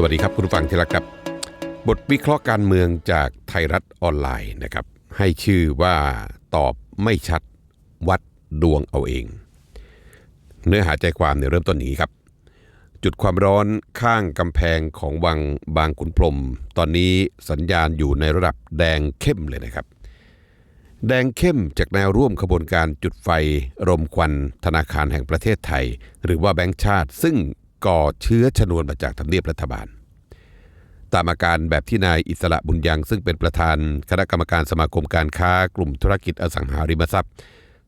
สวัสดีครับ คุณฟังที่รักครับ บทวิเคราะห์การเมืองจากไทยรัฐออนไลน์นะครับ ให้ชื่อว่าตอบไม่ชัดวัดดวงเอาเอง เนื้อหาใจความเนี่ยเริ่มต้นอย่างนี้ครับ จุดความร้อนข้างกำแพงของวังบางขุนพรม ตอนนี้สัญญาณอยู่ในระดับแดงเข้มเลยนะครับ แดงเข้มจากแนวร่วมขบวนการจุดไฟรมควันธนาคารแห่งประเทศไทย หรือว่าแบงก์ชาติ ซึ่ง ก่อเชื้อชนวนมาจากทำเนียบรัฐบาล ตามอาการแบบที่นายอิสระบุญยังซึ่งเป็นประธานคณะกรรมการสมาคมการค้ากลุ่มธุรกิจอสังหาริมทรัพย์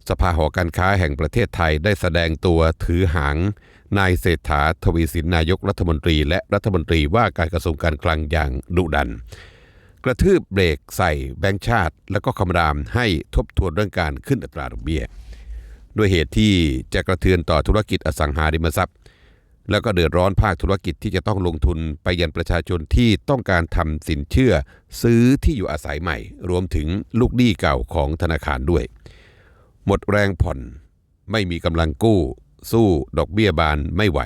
สภาหอการค้าแห่งประเทศไทยได้แสดงตัวถือหาง นายเศรษฐาทวีสินนายกรัฐมนตรี และรัฐมนตรีว่าการกระทรวงการคลังอย่างดุดัน กระทืบเบรกใส่แบงก์ชาติ แล้วก็คำรามให้ทบทวนเรื่องการขึ้นอัตราดอกเบี้ยด้วยเหตุที่จะกระเทือนต่อธุรกิจอสังหาริมทรัพย์ แล้วก็เดือดร้อนภาคธุรกิจที่จะต้องลงทุนไปยันประชาชนที่ต้องการทำสินเชื่อ ซื้อที่อยู่อาศัยใหม่ รวมถึงลูกหนี้เก่าของธนาคารด้วย หมดแรงผ่อน ไม่มีกำลังกู้ สู้ดอกเบี้ยบานไม่ไหว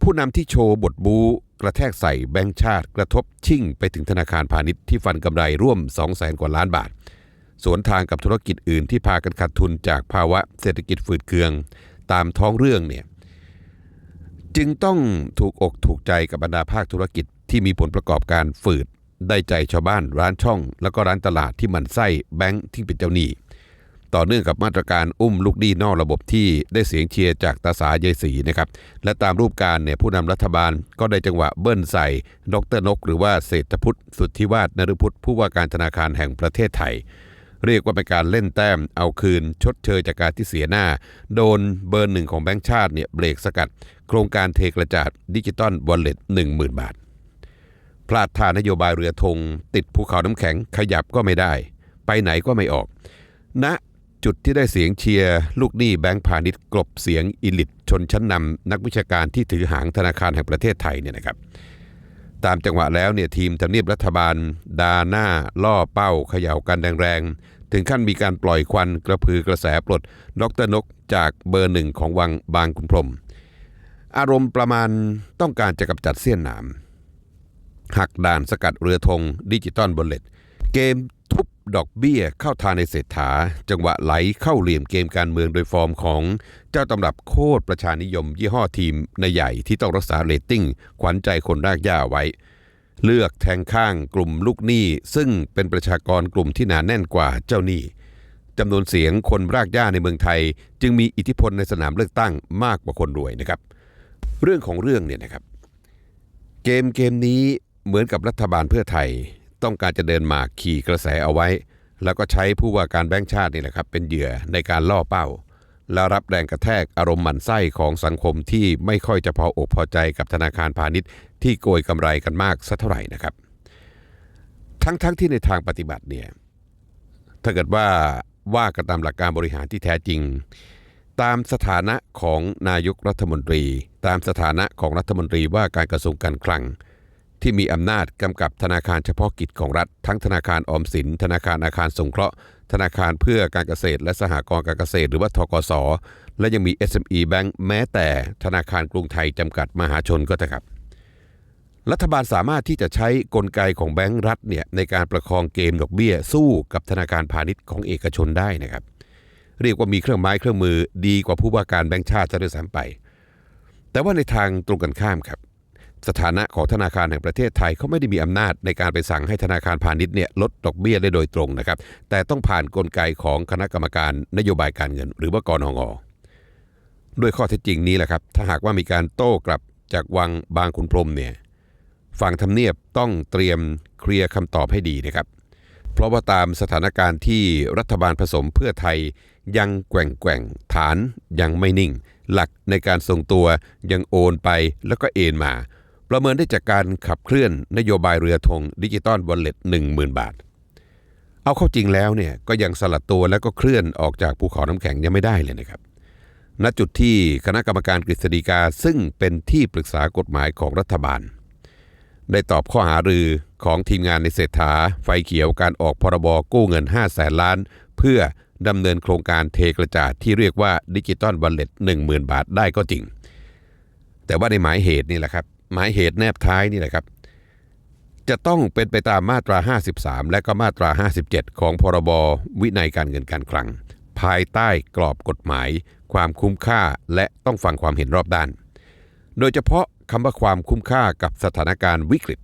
ผู้นำที่โชว์บทบูกระแทกใส่แบงก์ชาติกระทบชิ่งไปถึงธนาคารพาณิชย์ที่ฟันกำไรร่วม 2 0 0แสนกว่าล้านบาท สวนทางกับธุรกิจอื่นที่พากันขาดทุนจากภาวะเศรษฐกิจฝืดเคือง ตามท้องเรื่องเนี่ย จึงต้องถูกอกถูกใจกับบรรดาภาคธุรกิจที่มีผลประกอบการฝืด ได้ใจชาวบ้านร้านช่อง แล้วก็ร้านตลาดที่มันไส้แบงค์ที่เป็นเจ้าหนี้ ต่อเนื่องกับมาตรการอุ้มลูกดีนอกระบบที่ได้เสียงเชียร์จากตาสายายศรีนะครับ และตามรูปการเนี่ยผู้นำรัฐบาลก็ได้จังหวะเบิ้ลใส่ ดรนก หรือว่าเศรษฐพุทธสุทธิวาฒนฤพุทธผู้ว่าการธนาคารแห่งประเทศไทย เรียกว่าเป็นการเล่นแต้มเอาคืนชดเชยจากการที่เสียหน้า โดนเบอร์หนึ่งของแบงก์ชาติเนี่ยเบรกสกัด โครงการเทกระจาดดิจิตอลวอลเล็ตหนึ่งหมื่นบาท พลาดท่านโยบายเรือธงติดภูเขาน้ำแข็งขยับก็ไม่ได้ ไปไหนก็ไม่ออกณจุดที่ได้เสียงเชียร์ลูกหนี้แบงก์พาณิชย์กลบเสียงอิลิทชนชั้นนำนักวิชาการที่ถือหางธนาคารแห่งประเทศไทยเนี่ยนะครับ ตามจังหวะแล้วเนี่ยทีมทำเนียบรัฐบาล ดาหน้า ล่อเป้าเขย่ากันแรง ถึงขั้นมีการปล่อยควันกระพือกระแสปลดดรนกจากเบอร์หนึ่งของวังบางคุณพรม อารมณ์ประมาณต้องการจะกำจัดเสี้ยนหนามหักด่านสกัดเรือธงดิจิตอลบอลเลตเกมทุบดอกเบี้ยเข้าทางในเศรษฐา จังหวะไหลเข้าเหลี่ยมเกมการเมืองโดยฟอร์มของเจ้าตำรับโคตรประชานิยม ยี่ห้อทีมในใหญ่ที่ต้องรักษาเรตติ้งขวัญใจคนรากหญ้าไว้ เลือกแทงข้างกลุ่มลูกหนี้ ซึ่งเป็นประชากรกลุ่มที่หนาแน่นกว่าเจ้าหนี้จำนวนเสียงคนรากหญ้าในเมืองไทย จึงมีอิทธิพลในสนามเลือกตั้งมากกว่าคนรวยนะครับ เรื่องของเรื่องเนี่ยนะครับ เกมเกมนี้เหมือนกับรัฐบาลเพื่อไทย ต้องการจะเดินหมากขี่กระแสเอาไว้ แล้วก็ใช้ผู้ว่าการแบงค์ชาตินี่แหละครับ เป็นเหยื่อในการล่อเป้า แล้วรับแรงกระแทกอารมณ์หมั่นไส้ของสังคมที่ไม่ค่อยจะพออกพอใจกับธนาคารพาณิชย์ ที่โกยกำไรกันมากสักเท่าไหร่นะครับ ทั้งๆทที่ในทางปฏิบัติเนี่ยถ้าเกิดว่าว่ากันตามหลักการบริหารที่แท้จริง ตามสถานะของนายกรัฐมนตรี ตามสถานะของรัฐมนตรีว่าการกระทรวงการคลัง ที่มีอำนาจกำกับธนาคารเฉพาะกิจของรัฐ ทั้งธนาคารออมสิน ธนาคารอาคารสงเคราะห์ ธนาคารเพื่อการเกษตร และสหกรณ์การเกษตร หรือว่าทกสและยังมี SME Bank แม้แต่ธนาคารกรุงไทยจำกัดมหาชนก็เถอะครับ รัฐบาลสามารถที่จะใช้กลไกของแบงก์รัฐเนี่ยในการประคองเกมดอกเบี้ยสู้กับธนาคารพาณิชย์ของเอกชนได้นะครับ เรียกว่ามีเครื่องไม้เครื่องมือดีกว่าผู้ว่าการแบงก์ชาติจะด้วยซ้ำไป แต่ว่าในทางตรงกันข้ามครับ สถานะของธนาคารแห่งประเทศไทยเขาไม่ได้มีอำนาจในการไปสั่งให้ธนาคารพาณิชย์เนี่ยลดดอกเบี้ยได้โดยตรงนะครับ แต่ต้องผ่านนกลไกของคณะกรรมการนโยบายการเงิน หรือว่ากรงงด้วยข้อเท็จจริงนี้แหละครับถ้าหากว่ามีการโต้กลับจากวังบางขุนพรมเนี่ย ฝั่งทำเนียบต้องเตรียมเคลียร์คำตอบให้ดีนะครับ เพราะว่าตามสถานการณ์ที่รัฐบาลผสมเพื่อไทยยังแกว่งแกว่งฐานยังไม่นิ่ง หลักในการทรงตัวยังโอนไปแล้วก็เอ็นมา ประเมินได้จากการขับเคลื่อนนโยบายเรือธงดิจิตอลวอลเล็ตหนึ่งหมื่นบาท เอาเข้าจริงแล้วเนี่ยก็ยังสลัดตัวแล้วก็เคลื่อนออกจากภูเขาน้ำแข็งยังไม่ได้เลยนะครับณจุดที่คณะกรรมการกฤษฎีกาซึ่งเป็นที่ปรึกษากฎหมายของรัฐบาล ได้ตอบข้อหารือของทีมงานในเศรษฐาไฟเขียวการออกพรบกู้เงิน 5 0 0แสนล้าน เพื่อดำเนินโครงการเทกระจาดที่เรียกว่าดิจิตอลวอลเล็ต10,000บาทได้ก็จริง แต่ว่าในหมายเหตุนี่แหละครับ หมายเหตุแนบท้ายนี่แหละครับ จะต้องเป็นไปตามมาตรา 53 และก็มาตรา 57 ของพรบวินัยการเงินการคลัง ภายใต้กรอบกฎหมาย ความคุ้มค่าและต้องฟังความเห็นรอบด้าน โดยเฉพาะ คำว่าความคุ้มค่ากับสถานการณ์วิกฤต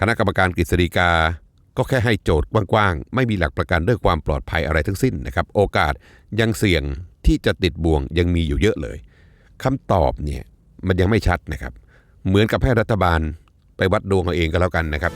คณะกรรมการกฤษฎีกา ก็แค่ให้โจทย์กว้างๆ ไม่มีหลักประกันเรื่องความปลอดภัยอะไรทั้งสิ้นนะครับ โอกาสยังเสี่ยงที่จะติดบ่วงยังมีอยู่เยอะเลยคำตอบเนี่ยมันยังไม่ชัดนะครับ เหมือนกับให้รัฐบาลไปวัดดวงเอาเองก็แล้วกันนะครับ